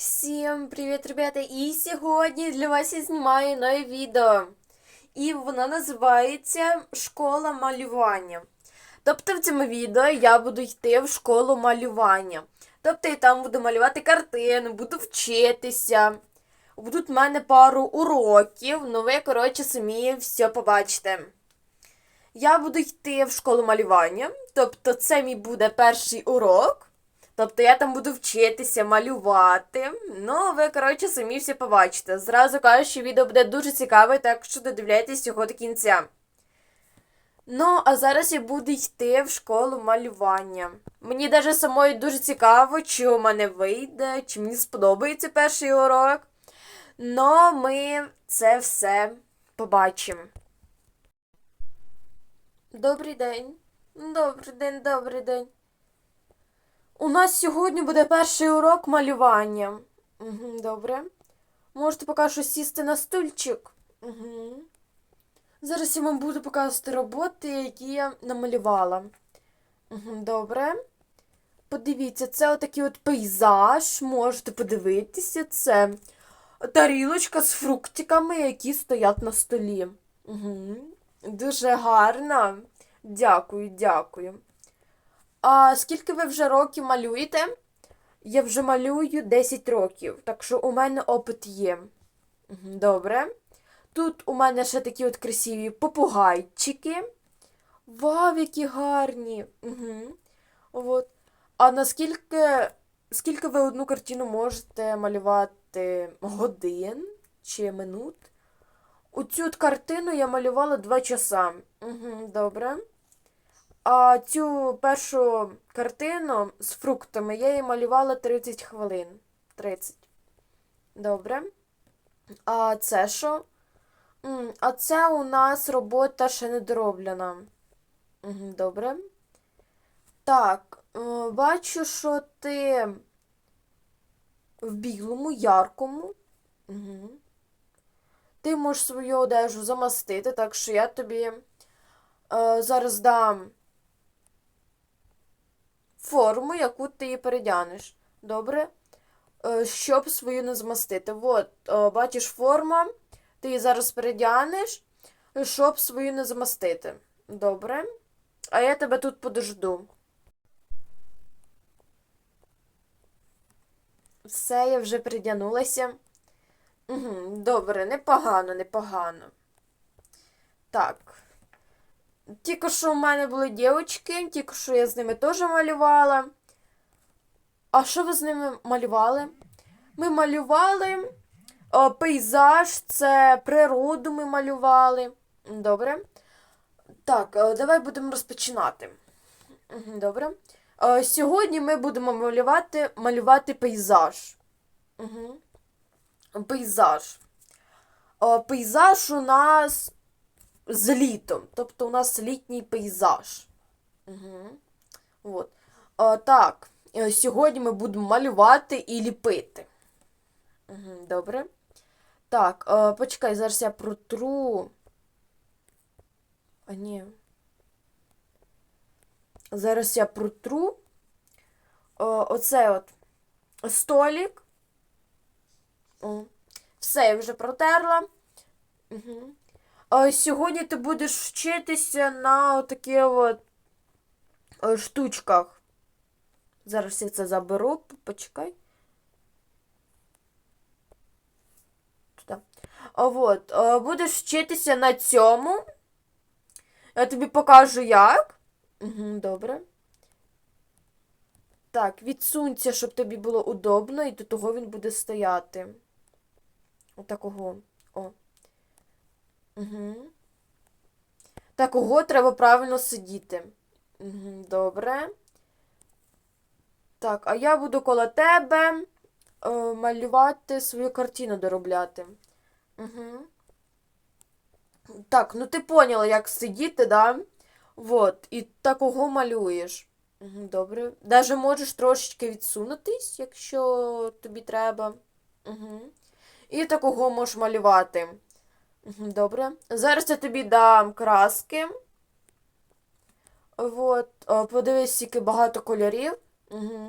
Всім привіт, ребята! І сьогодні для вас я знімаю нове відео. І воно називається Школа малювання. Тобто в цьому відео я буду йти в школу малювання. Тобто я там буду малювати картини, буду вчитися. Будуть в мене пару уроків, ну ви, коротше, самі все побачите. Я буду йти в школу малювання, тобто це мій буде перший урок. Тобто я там буду вчитися малювати. Ну, ви, коротше, самі всі побачите. Зразу кажу, що відео буде дуже цікаве, так що додивляйтесь його до кінця. Ну, а зараз я буду йти в школу малювання. Мені навіть самої дуже цікаво, чи у мене вийде, чи мені сподобається перший урок. Ну, ми це все побачимо. Добрий день. Добрий день, добрий день. У нас сьогодні буде перший урок малювання. Добре. Можете поки що сісти на стульчик. Угу. Зараз я вам буду показувати роботи, які я намалювала. Угу, добре. Подивіться, це отакий от пейзаж. Можете подивитися. Це тарілочка з фруктиками, які стоять на столі. Угу. Дуже гарно. Дякую, дякую. А скільки ви вже років малюєте? Я вже малюю 10 років, так що у мене опит є. Добре. Тут у мене ще такі от красиві попугайчики. Вау, які гарні. Угу. От. А наскільки скільки ви одну картину можете малювати годин чи минут? Оцю от картину я малювала 2 часа. Угу, добре. А цю першу картину з фруктами я її малювала 30 хвилин. 30. Добре. А це що? А це у нас робота ще не дороблена. Добре. Так, е, бачу, що ти в білому, яркому. Угу. Ти можеш свою одежу замастити, так що я тобі е, зараз дам форму, яку ти її передянеш. Добре? Е, Щоб свою не змастити. От, е, бачиш, форма. Ти її зараз передянеш, щоб свою не замастити. Добре? А я тебе тут подожду. Все, я вже передянулася. Угу, добре, непогано, непогано. Так. Тільки що в мене були дівчатки, тільки що я з ними теж малювала. А що ви з ними малювали? Ми малювали о, пейзаж, це природу ми малювали. Добре. Так, е, давай будемо розпочинати. Добре. Е, Сьогодні ми будемо малювати, малювати пейзаж. Угу. Пейзаж. Е, Пейзаж у нас з літом. Тобто у нас літній пейзаж. Угу. От. А, так, е, сьогодні ми будемо малювати і ліпити. Угу, добре. Так, е, почекай, зараз я протру. А ні. Зараз я протру. Е, оце от столик. О. Все, я вже протерла. Угу. Сьогодні ти будеш вчитися на таких от е, штучках. Зараз я це заберу, почекай. Туди. А от, е, будеш вчитися на цьому. Я тобі покажу як. Угу, добре. Так, відсунься, щоб тобі було удобно, і до того він буде стояти. Отакого. О. Угу. Так, ого, треба правильно сидіти. Добре. Так, а я буду коло тебе е, малювати свою картину доробляти. Угу. Так, ну ти поняла, як сидіти, да? Вот, і такого малюєш. Угу, добре. Даже можеш трошечки відсунутись, якщо тобі треба. Угу. І такого можеш малювати. Добре. Зараз я тобі дам краски. От, подивись, скільки багато кольорів. Угу.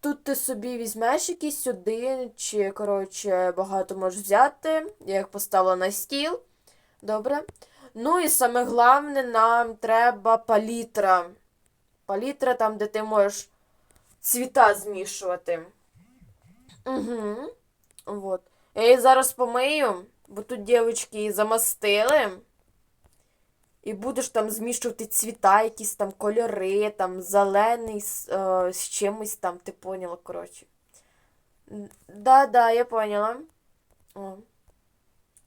тут ти собі візьмеш якийсь один, чи, коротше, багато можеш взяти. Я їх поставила на стіл. Добре. Ну і саме головне, нам треба палітра. Палітра там, де ти можеш цвіта змішувати. Угу. Вот. Я її зараз помию, бо тут дівчатки замастили. І будеш там змішувати цвіта, якісь там кольори, там зелений з, е, з чимось там, ти поняла, коротше. Да-да, я поняла. О.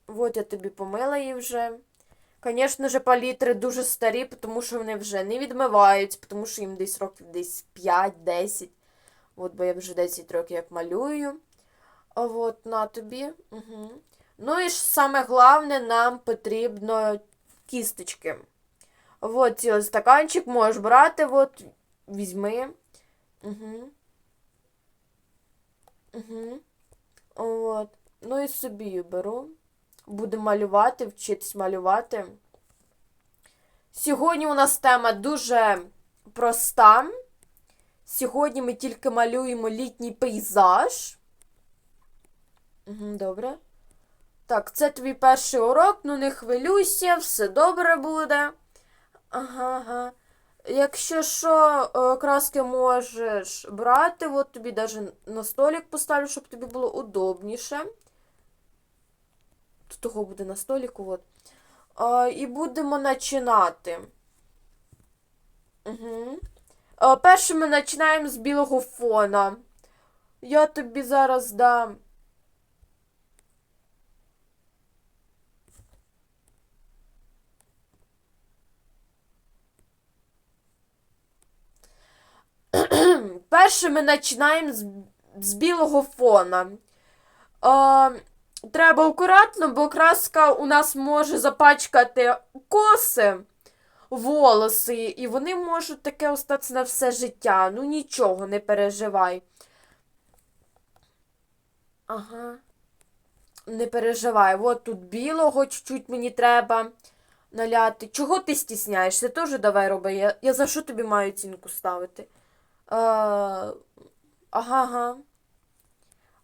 Вот я тобі помила її вже. Звісно ж, палітри дуже старі, тому що вони вже не відмиваються, тому що їм десь років десь 5-10. От, бо я вже 10 років як малюю. От на тобі. Угу. Ну і ж саме головне, нам потрібно кісточки. От стаканчик можеш брати, от, візьми. Угу. Угу. От. Ну і собі беру. Буду малювати, вчитись малювати. Сьогодні у нас тема дуже проста. Сьогодні ми тільки малюємо літній пейзаж. Угу, добре. Так, це твій перший урок, ну не хвилюйся, все добре буде. Ага, ага. Якщо що, е, краски можеш брати, от тобі навіть на столик поставлю, щоб тобі було удобніше. Тут того буде на столику, от. А, і будемо починати. Угу. А, перше ми починаємо з білого фона. Я тобі зараз дам. Перше ми починаємо з, з білого фона. А, треба акуратно, бо краска у нас може запачкати коси, волоси, і вони можуть таке остатися на все життя. Ну нічого, не переживай. Ага. Не переживай. От тут білого чуть-чуть мені треба наляти. Чого ти стісняєшся? Теж давай роби. Я, я за що тобі маю оцінку ставити? Е, ага, ага.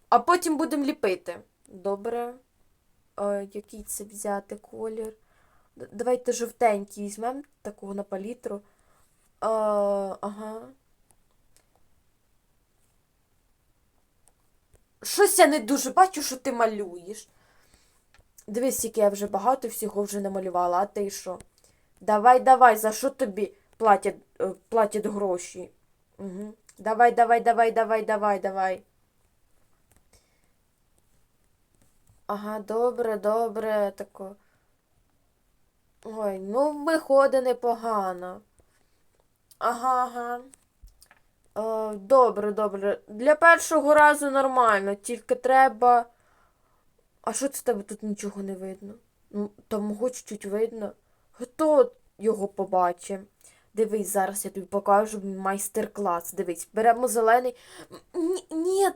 А потім будемо ліпити. Добре. Е, який це взяти колір? Давайте жовтенький візьмемо такого на палітру. Е, ага. Щось я не дуже бачу, що ти малюєш. Дивись, яке я вже багато всього вже намалювала, а ти що? Давай, давай, за що тобі платять, платять гроші? Угу. Давай, давай, давай, давай, давай, давай. Ага, добре, добре, тако. Ой, ну виходить непогано. Ага, ага. Е, добре, добре. Для першого разу нормально, тільки треба. А що це тебе тут нічого не видно? Ну, там мого чуть-чуть видно. Хто його побачить? Дивись, зараз я тобі покажу майстер-клас. Дивись, беремо зелений. Ні.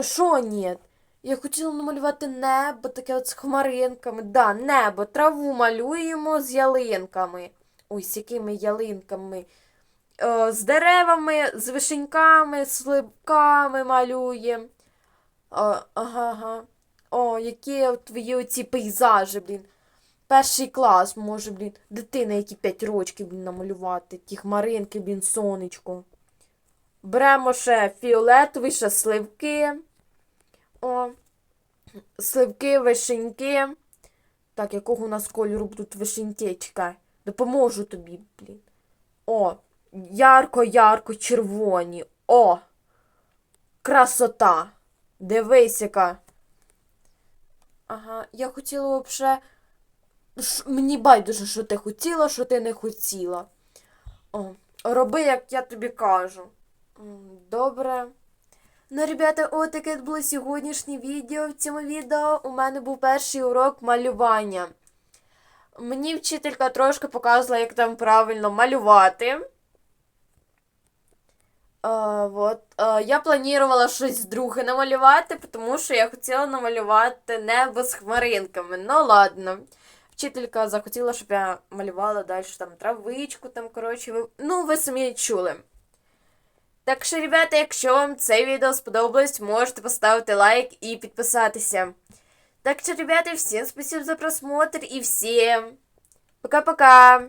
Що ні? Я хотіла намалювати небо, таке от з хмаринками. Да, небо, траву малюємо з ялинками. Ой, з якими ялинками. Е, з деревами, з вишеньками, з сливками малюємо. Е, ага, ага. О, які твої оці пейзажі, блін. Перший клас може, блін, дитина, які 5 років, блін, намалювати. Ті хмаринки, блін, сонечко. Беремо ще фіолетовий, ще сливки. О, сливки, вишеньки. Так, якого у нас кольору будуть вишеньки? Чекай. Допоможу тобі, блін. О, ярко-ярко червоні. О! Красота! Дивись, яка. Ага, я хотіла б взагалі. Мені байдуже, що ти хотіла, що ти не хотіла. О, роби, як я тобі кажу. Добре. Ну, ребята, от таке було сьогоднішнє відео. В цьому відео у мене був перший урок малювання. Мені вчителька трошки показувала, як там правильно малювати. А, вот. А, я планувала щось друге намалювати, тому що я хотіла намалювати небо з хмаринками. Ну ладно. Вчителька захотіла, щоб я малювала далі там травичку, там, коротше, ну, ви самі чули. Так що, ребята, якщо вам це відео сподобалось, можете поставити лайк і підписатися. Так що, ребята, всем спасибо за просмотр и всем пока-пока.